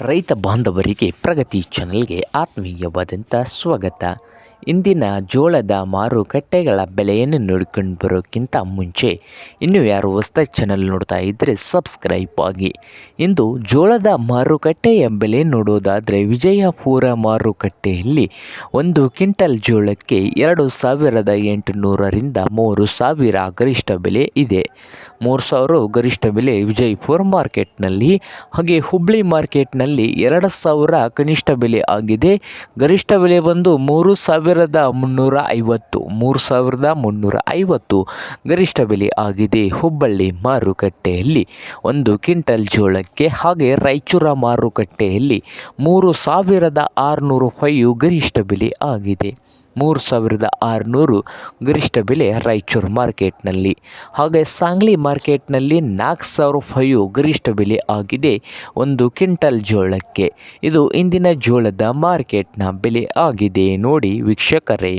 ರೈತ ಬಾಂಧವರಿಗೆ ಪ್ರಗತಿ ಚಾನಲ್ಗೆ ಆತ್ಮೀಯವಾದಂಥ ಸ್ವಾಗತ. ಇಂದಿನ ಜೋಳದ ಮಾರುಕಟ್ಟೆಗಳ ಬೆಲೆಯನ್ನು ನೋಡ್ಕೊಂಡು ಬರೋಕ್ಕಿಂತ ಮುಂಚೆ ಇನ್ನೂ ಯಾರು ಹೊಸ್ದಾಗಿ ಚಾನಲ್ ನೋಡ್ತಾ ಇದ್ದರೆ ಸಬ್ಸ್ಕ್ರೈಬ್ ಆಗಿ. ಇಂದು ಜೋಳದ ಮಾರುಕಟ್ಟೆಯ ಬೆಲೆ ನೋಡೋದಾದರೆ ವಿಜಯಪುರ ಮಾರುಕಟ್ಟೆಯಲ್ಲಿ ಒಂದು ಕ್ವಿಂಟಲ್ ಜೋಳಕ್ಕೆ ಎರಡು ಸಾವಿರದ ಎಂಟುನೂರರಿಂದ ಮೂರು ಸಾವಿರ ಗರಿಷ್ಠ ಬೆಲೆ ಇದೆ. ಮೂರು ಸಾವಿರ ಗರಿಷ್ಠ ಬೆಲೆ ವಿಜಯಪುರ ಮಾರ್ಕೆಟ್ನಲ್ಲಿ, ಹಾಗೆ ಹುಬ್ಳಿ ಮಾರ್ಕೆಟ್ನಲ್ಲಿ ಎರಡು ಸಾವಿರ ಕನಿಷ್ಠ ಬೆಲೆ ಆಗಿದೆ. ಗರಿಷ್ಠ ಬೆಲೆ ಬಂದು ಮೂರು ಸಾವಿರದ ಮುನ್ನೂರ ಐವತ್ತು, ಮೂರು ಸಾವಿರದ ಮುನ್ನೂರ ಐವತ್ತು ಗರಿಷ್ಠ ಬೆಲೆ ಆಗಿದೆ. ಹುಬ್ಬಳ್ಳಿ ಮಾರುಕಟ್ಟೆಯಲ್ಲಿ ಒಂದು ಕ್ವಿಂಟಲ್ ಜೋಳಕ್ಕೆ ಹಾಗೆ ರಾಯಚೂರ ಮಾರುಕಟ್ಟೆಯಲ್ಲಿ ಮೂರು ಸಾವಿರದ ಆರುನೂರು ಫೈವ್ ಗರಿಷ್ಠ ಬೆಲೆ ಆಗಿದೆ. ಮೂರು ಸಾವಿರದ ಆರುನೂರು ಗರಿಷ್ಠ ಬೆಲೆ ರಾಯಚೂರು ಮಾರ್ಕೆಟ್ನಲ್ಲಿ. ಹಾಗೆ ಸಾಂಗ್ಲಿ ಮಾರ್ಕೆಟ್ನಲ್ಲಿ ನಾಲ್ಕು ಸಾವಿರ ಫೈವ್ ಗರಿಷ್ಠ ಬೆಲೆ ಆಗಿದೆ ಒಂದು ಕ್ವಿಂಟಲ್ ಜೋಳಕ್ಕೆ. ಇದು ಇಂದಿನ ಜೋಳದ ಮಾರ್ಕೆಟ್ನ ಬೆಲೆ ಆಗಿದೆ ನೋಡಿ ವೀಕ್ಷಕರೇ.